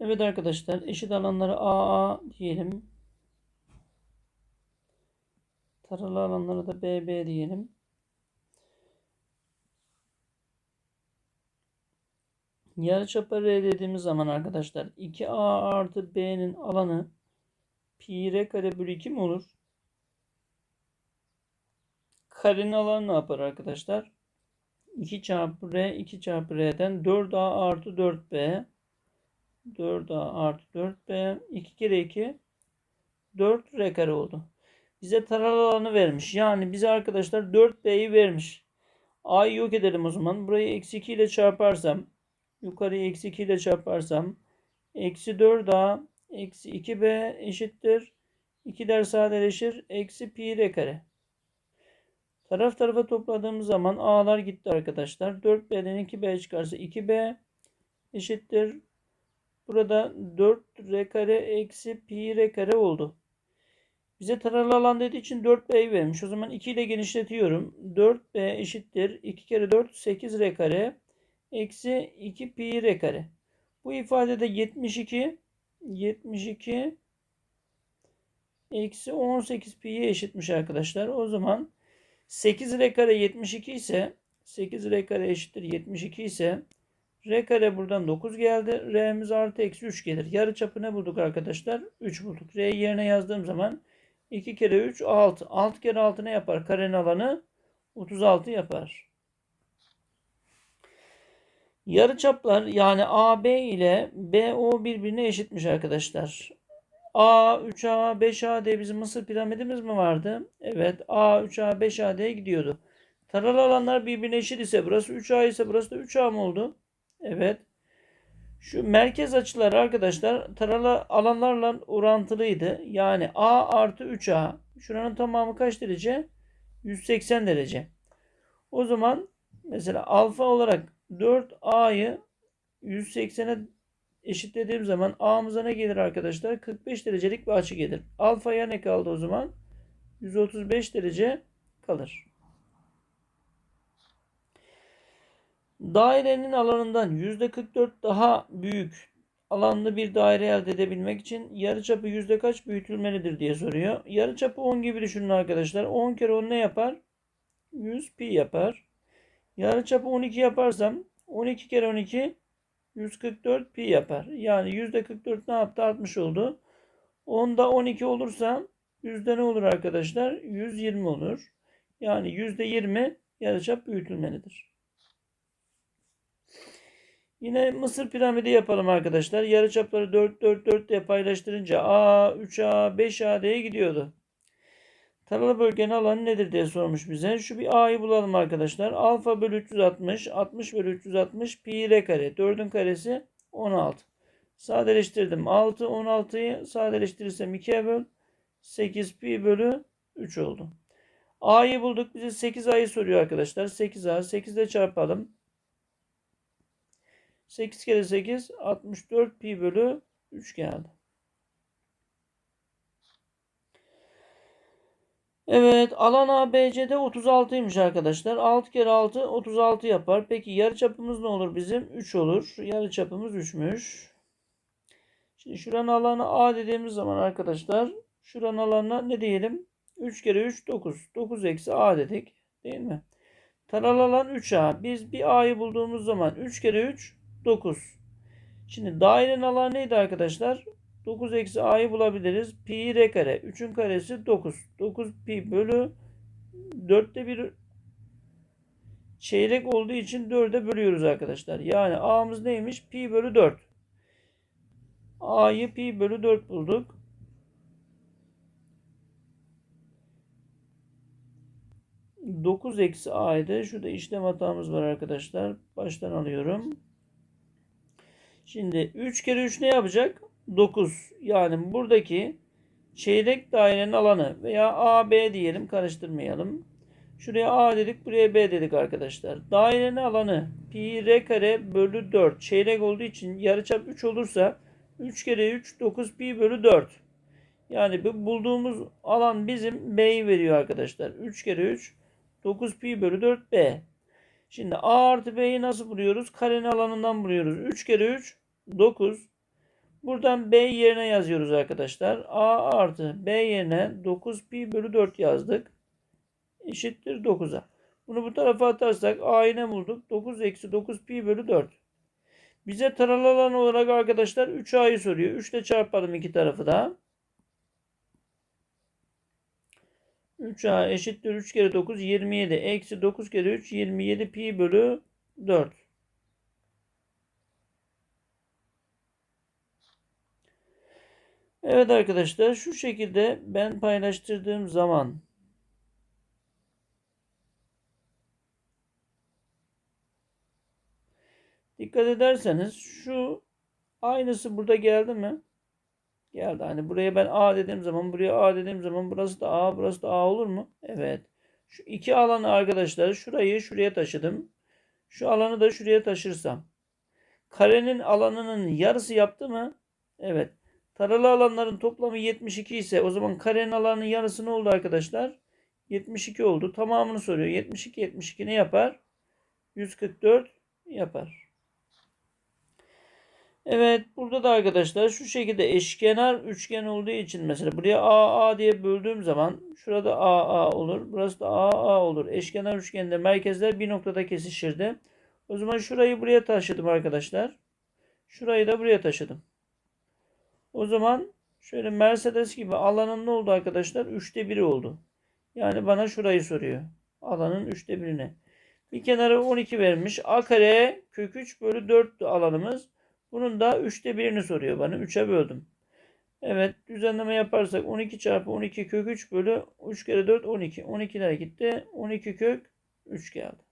Evet arkadaşlar eşit alanları AA diyelim. Taralı alanları da BB diyelim. Yarıçapı R dediğimiz zaman arkadaşlar 2A artı B'nin alanı pi R kare bölü 2 mi olur? Karenin alanı ne yapar arkadaşlar? 2 çarpı R 2 çarpı R'den 4A artı 4B 4A artı 4B 2 kere 2 4 R kare oldu. Bize taralı alanı vermiş. Yani bize arkadaşlar 4B'yi vermiş. A'yı yok edelim o zaman. Burayı eksi 2 ile çarparsam yukarıyı eksi 2 ile çarparsam eksi 4A eksi 2B eşittir. 2'ler sadeleşir. Eksi pi R kare. Taraf tarafa topladığımız zaman A'lar gitti arkadaşlar. 4B'den 2B çıkarsa 2B eşittir. Burada 4 R kare eksi pi R kare oldu. Bize taralı alan dediği için 4B'yi vermiş. O zaman 2 ile genişletiyorum. 4B eşittir. 2 kere 4 8 R kare eksi 2 pi R kare. Bu ifadede 72 72 eksi 18 pi'ye eşitmiş arkadaşlar. O zaman 8 R kare 72 ise 8 R kare eşittir 72 ise R kare buradan 9 geldi. R'miz artı eksi 3 gelir. Yarı çapı ne bulduk arkadaşlar? 3 bulduk. R'yi yerine yazdığım zaman 2 kere 3 6. 6 kere 6 ne yapar? Karenin alanı 36 yapar. Yarı çaplar yani AB ile BO birbirine eşitmiş arkadaşlar. A, 3A, 5A diye bizim Mısır piramidimiz mi vardı? Evet. A, 3A, 5A diye gidiyordu. Taralı alanlar birbirine eşit ise burası 3A ise burası da 3A mı oldu? Evet. Şu merkez açılar arkadaşlar taralı alanlarla orantılıydı. Yani A artı 3A. Şuranın tamamı kaç derece? 180 derece. O zaman mesela alfa olarak 4A'yı 180'e eşitlediğim zaman A'mıza ne gelir arkadaşlar? 45 derecelik bir açı gelir. Alfaya ne kaldı o zaman? 135 derece kalır. Dairenin alanından %44 daha büyük alanlı bir daire elde edebilmek için yarıçapı yüzde kaç büyütülmelidir diye soruyor. Yarıçapı 10 gibi düşünün arkadaşlar. 10 kere 10 ne yapar? 100 pi yapar. Yarıçapı 12 yaparsam 12 kere 12 144 pi yapar. Yani yüzde 44 ne yaptı? 60 oldu. 10'da 12 olursa yüzde ne olur arkadaşlar? 120 olur. Yani yüzde 20 yarıçap büyütülmelidir. Yine Mısır piramidi yapalım arkadaşlar. Yarıçapları 4 4 4 diye paylaştırınca A, 3A, 5A diye gidiyordu. Taralı bölgenin alanı nedir diye sormuş bize. Şu bir A'yı bulalım arkadaşlar. Alfa bölü 360, 60 bölü 360 pi r kare. 4'ün karesi 16. Sadeleştirdim. 6, 16'yı sadeleştirirsem 2'ye böl. 8 pi bölü 3 oldu. A'yı bulduk. Bize 8 A'yı soruyor arkadaşlar. 8A. 8 ile çarpalım. 8 kere 8 64 pi bölü 3 geldi. Evet alan ABC'de 36'ymış arkadaşlar. 6 kere 6 36 yapar. Peki yarıçapımız ne olur bizim? 3 olur. Yarıçapımız 3'müş. Şimdi şuranın alanı A dediğimiz zaman arkadaşlar şuranın alanına ne diyelim? 3 kere 3 9. 9 eksi A dedik. Değil mi? Taralı alan 3A. Biz bir A'yı bulduğumuz zaman 3 kere 3 9. Şimdi dairenin alanı neydi arkadaşlar? 9 eksi a'yı bulabiliriz. Pi r kare. 3'ün karesi 9. 9 pi bölü 4'te bir çeyrek olduğu için 4'e bölüyoruz arkadaşlar. Yani a'mız neymiş? Pi bölü 4. a'yı pi bölü 4 bulduk. Dokuz eksi a'ydı. Şurada işlem hatamız var arkadaşlar. Baştan alıyorum. Şimdi 3 kere 3 ne yapacak? 9. Yani buradaki çeyrek dairenin alanı veya AB diyelim karıştırmayalım. Şuraya A dedik buraya B dedik arkadaşlar. Dairenin alanı pi r kare bölü 4 çeyrek olduğu için yarıçap 3 olursa 3 kere 3 9 pi bölü 4. Yani bu bulduğumuz alan bizim B'yi veriyor arkadaşlar. 3 kere 3 9 pi bölü 4 B. Şimdi A artı B'yi nasıl buluyoruz? Karenin alanından buluyoruz. 3 kere 3 9 Buradan B yerine yazıyoruz arkadaşlar. A artı B yerine 9 pi bölü 4 yazdık. Eşittir 9'a. Bunu bu tarafa atarsak A'yı ne bulduk? 9 eksi 9 pi bölü 4. Bize taralı alan olarak arkadaşlar 3A'yı soruyor. 3 ile çarpalım iki tarafı da. 3A eşittir 3 kere 9 27. Eksi 9 kere 3 27 pi bölü 4. Evet arkadaşlar şu şekilde ben paylaştırdığım zaman dikkat ederseniz şu aynısı burada geldi mi? Geldi. Hani buraya ben A dediğim zaman buraya A dediğim zaman burası da A burası da A olur mu? Evet. Şu iki alanı arkadaşlar şurayı şuraya taşıdım. Şu alanı da şuraya taşırsam. Karenin alanının yarısı yaptı mı? Evet. Taralı alanların toplamı 72 ise o zaman karenin alanının yarısı ne oldu arkadaşlar? 72 oldu. Tamamını soruyor. 72 72 ne yapar? 144 yapar. Evet burada da arkadaşlar şu şekilde eşkenar üçgen olduğu için mesela buraya AA diye böldüğüm zaman şurada AA olur. Burası da AA olur. Eşkenar üçgende merkezler bir noktada kesişirdi. O zaman şurayı buraya taşıdım arkadaşlar. Şurayı da buraya taşıdım. O zaman şöyle Mercedes gibi alanın ne oldu arkadaşlar? Üçte biri oldu. Yani bana şurayı soruyor. Alanın üçte birine. Bir kenara 12 vermiş. A kare kök 3 bölü 4 alanımız. Bunun da üçte birini soruyor bana. 3'e böldüm. Evet düzenleme yaparsak 12 çarpı 12 kök 3 bölü 3 kere 4 12. 12'ler gitti. 12 kök 3 geldi.